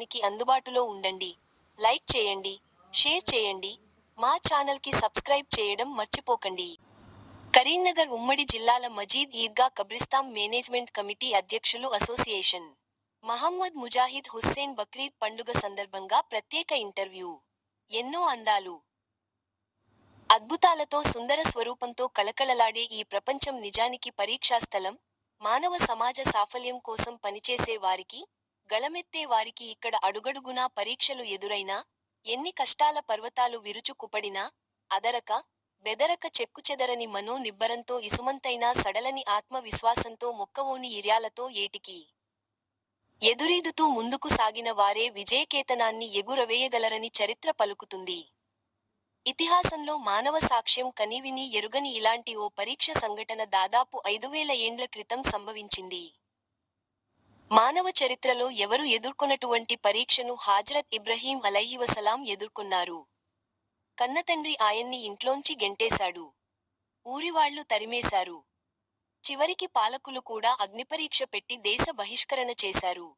అందుబాటులో ఉండండి. లైక్ చేయండి షేర్ చేయండి మా ఛానల్కి సబ్స్క్రైబ్ చేయడం మర్చిపోకండి. కరీంనగర్ ఉమ్మడి జిల్లాల మజీద్ ఈద్గా కబ్రిస్తాం మేనేజ్మెంట్ కమిటీ అధ్యక్షులు అసోసియేషన్. మహమ్మద్ ముజాహిద్ హుస్సేన్ బక్రీద్ పండుగ సందర్భంగా ప్రత్యేక ఇంటర్వ్యూ. ఎన్నో అందాలు. అద్భుతాలతో సుందర స్వరూపంతో కళకళలాడే ఈ ప్రపంచం నిజానికి పరీక్షాస్థలం మానవ సమాజ సాఫల్యం కోసం పనిచేసే వారికి గళమెత్తే వారికి ఇక్కడ అడుగడుగునా పరీక్షలు ఎదురైనా ఎన్ని కష్టాల పర్వతాలు విరుచుకుపడినా అదరక బెదరక చెక్కుచెదరని మనో నిబ్బరంతో ఇసుమంతైనా సడలని ఆత్మవిశ్వాసంతో మొక్కవోని ఇర్యాలతో ఏటికి? ఎదురీదుతూ ముందుకు సాగిన వారే విజయకేతనాన్ని ఎగురవేయగలరని చరిత్ర పలుకుతుంది. ఇతిహాసంలో మానవ సాక్ష్యం కనివిని ఎరుగని ఇలాంటి ఓ పరీక్ష సంఘటన దాదాపు ఐదు వేల ఏండ్ల క్రితం సంభవించింది. మానవ చరిత్రలో ఎవరు ఎదుర్కొన్నటువంటి పరీక్షను హాజరత్ ఇబ్రహీం అలైహివసలాం ఎదుర్కొన్నారు. కన్నతండ్రి ఆయన్ని ఇంట్లోంచి గెంటేశాడు. ఊరివాళ్ళు తరిమేశారు. చివరికి పాలకులు కూడా అగ్నిపరీక్ష పెట్టి దేశ బహిష్కరణ చేశారు.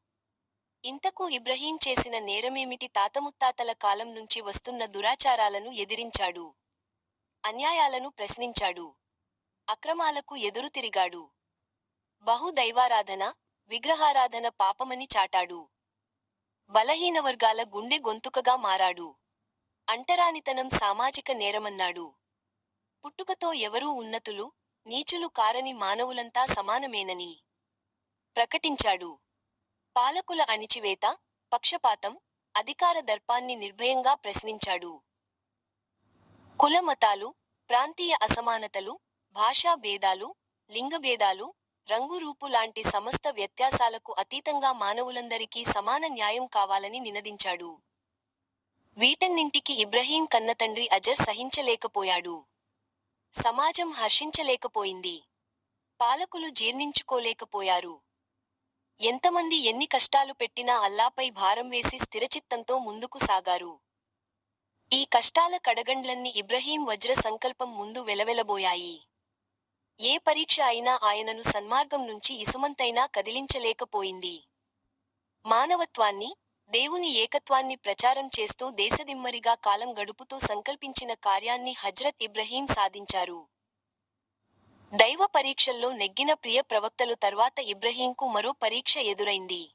ఇంతకు ఇబ్రహీం చేసిన నేరమేమిటి తాతముత్తాతల కాలం నుంచి వస్తున్న దురాచారాలను ఎదిరించాడు. అన్యాయాలను ప్రశ్నించాడు. అక్రమాలకు ఎదురు తిరిగాడు. బహుదైవారాధన విగ్రహారాధన పాపమని చాటాడు. బలహీన వర్గాల గుండె గొంతుకగా మారాడు. అంటరానితనం సామాజిక నేరమన్నాడు. పుట్టుకతో ఎవరూ ఉన్నతులు నీచులు కారని మానవులంతా సమానమేనని ప్రకటించాడు. పాలకుల అణిచివేత పక్షపాతం అధికార దర్పాన్ని నిర్భయంగా ప్రశ్నించాడు. కుల మతాలు ప్రాంతీయ అసమానతలు భాషా భేదాలు లింగభేదాలు రంగురూపు లాంటి సమస్త వ్యత్యాసాలకు అతీతంగా మానవులందరికీ సమాన న్యాయం కావాలని నినదించాడు. వీటన్నింటికి ఇబ్రహీం కన్నతండ్రి అజర్ సహించలేకపోయాడు. సమాజం హర్షించలేకపోయింది. పాలకులు జీర్ణించుకోలేకపోయారు. ఎంతమంది ఎన్ని కష్టాలు పెట్టినా అల్లాపై భారం వేసి స్థిరచిత్తంతో ముందుకు సాగారు. ఈ కష్టాల కడగండ్లన్నీ ఇబ్రహీం వజ్ర సంకల్పం ముందు వెలవెలబోయాయి. ఏ పరీక్ష అయినా ఆయనను సన్మార్గం నుంచి ఇసుమంతైనా కదిలించలేకపోయింది. మానవత్వాన్ని దేవుని ఏకత్వాన్ని ప్రచారం చేస్తూ దేశదిమ్మరిగా కాలం గడుపుతూ సంకల్పించిన కార్యాన్ని హజ్రత్ ఇబ్రహీం సాధించారు. దైవ పరీక్షల్లో నెగ్గిన ప్రియ ప్రవక్తలు తర్వాత ఇబ్రహీంకు మరో పరీక్ష ఎదురైంది.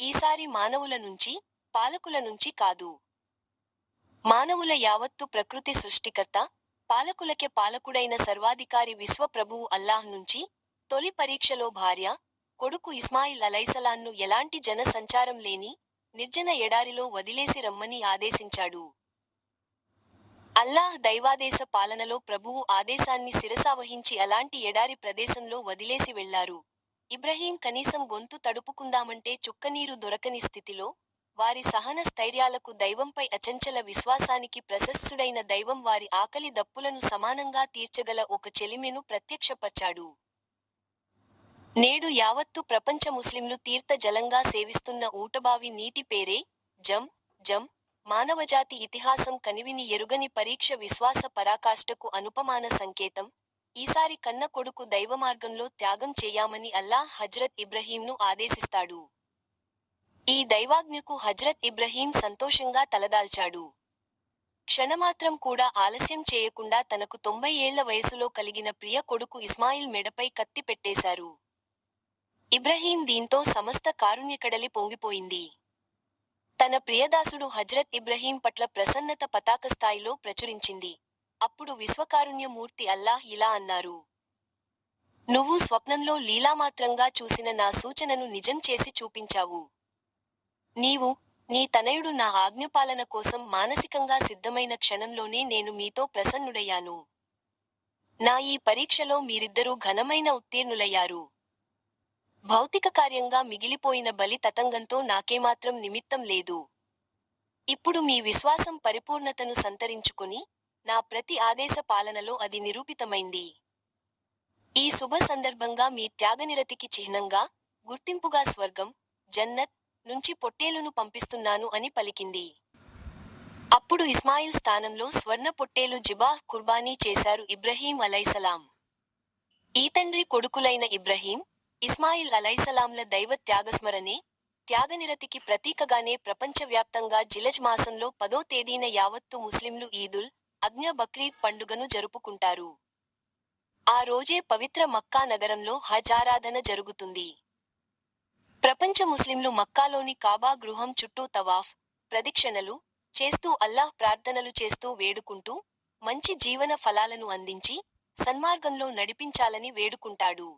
ఈసారి మానవుల నుంచి పాలకుల నుంచి కాదు. మానవుల యావత్తు ప్రకృతి సృష్టికర్త పాలకులకే పాలకుడైన సర్వాధికారి విశ్వప్రభువు అల్లాహ్ నుంచి తొలి పరీక్షలో భార్య కొడుకు ఇస్మాయిల్ అలైసలాన్ను ఎలాంటి జన సంచారం లేని నిర్జన ఎడారిలో వదిలేసి రమ్మని ఆదేశించాడు. అల్లాహ్ దైవాదేశ పాలనలో ప్రభువు ఆదేశాన్ని శిరసావహించి అలాంటి ఎడారి ప్రదేశంలో వదిలేసి వెళ్ళారు ఇబ్రహీం కనీసం గొంతు తడుపుకుందామంటే చుక్కనీరు దొరకని స్థితిలో వారి సహన స్థైర్యాలకు దైవంపై అచంచల విశ్వాసానికి ప్రశస్తుడైన దైవం వారి ఆకలి దప్పులను సమానంగా తీర్చగల ఒక చెలిమెను ప్రత్యక్షపర్చాడు. నేడు యావత్తు ప్రపంచ ముస్లింలు తీర్థ జలంగా సేవిస్తున్న ఊటబావి నీటి పేరే జం జం మానవజాతి ఇతిహాసం కనివిని ఎరుగని పరీక్ష విశ్వాస పరాకాష్ఠకు అనుపమాన సంకేతం ఈసారి కన్న కొడుకు దైవమార్గంలో త్యాగం చేయామని అల్లాహ్ హజ్రత్ ఇబ్రహీంను ఆదేశిస్తాడు. ఈ దైవాజ్ఞకు హజ్రత్ ఇబ్రహీం సంతోషంగా తలదాల్చాడు. క్షణమాత్రం కూడా ఆలస్యం చేయకుండా తనకు తొంభై ఏళ్ళ వయసులో కలిగిన ప్రియ కొడుకు ఇస్మాయిల్ మెడపై కత్తి పెట్టేశారు. ఇబ్రహీం దీంతో సమస్త కారుణ్యకడలి పొంగిపోయింది. తన ప్రియదాసుడు హజ్రత్ ఇబ్రహీం పట్ల ప్రసన్నత పతాక స్థాయిలో ప్రచురించింది. అప్పుడు విశ్వకారుణ్యమూర్తి అల్లాహ్ ఇలా అన్నారు. నువ్వు స్వప్నంలో లీలామాత్రంగా చూసిన నా సూచనను నిజం చేసి చూపించావు. నీవు నీ తనయుడు నా ఆజ్ఞపాలన కోసం మానసికంగా సిద్ధమైన క్షణంలోనే నేను మీతో ప్రసన్నుడయ్యాను. నా ఈ పరీక్షలో మీరిద్దరూ ఘనమైన ఉత్తీర్ణులయ్యారు. భౌతిక కార్యంగా మిగిలిపోయిన బలి తతంగంతో నాకేమాత్రం నిమిత్తం లేదు. ఇప్పుడు మీ విశ్వాసం పరిపూర్ణతను సంతరించుకుని నా ప్రతి ఆదేశ పాలనలో అది నిరూపితమైంది. ఈ శుభ సందర్భంగా మీ త్యాగనిరతికి చిహ్నంగా గుర్తింపుగా స్వర్గం జన్నత్ నుంచి పొట్టేలును పంపిస్తున్నాను అని పలికింది. అప్పుడు ఇస్మాయిల్ స్థానంలో స్వర్ణ పొట్టేలు జిబాహ్ కుర్బానీ చేశారు ఇబ్రహీం అలైసలాం. ఈ తండ్రి కొడుకులైన ఇబ్రహీం ఇస్మాయిల్ అలైసలాంల దైవ త్యాగస్మరణే త్యాగనిరతికి ప్రతీకగానే ప్రపంచవ్యాప్తంగా జిలజ్ మాసంలో పదో తేదీన యావత్తు ముస్లింలు ఈదుల్ అజ్ఞ బక్రీద్ పండుగను జరుపుకుంటారు. ఆ రోజే పవిత్ర మక్కా నగరంలో హజ్ ఆరాధన జరుగుతుంది. ప్రపంచ ముస్లింలు మక్కాలోని కాబా గృహం చుట్టూ తవాఫ్ ప్రదక్షిణలు చేస్తూ అల్లాహ్ ప్రార్థనలు చేస్తూ వేడుకుంటూ మంచి జీవన ఫలాలను అందించి సన్మార్గంలో నడిపించాలని వేడుకుంటాడు.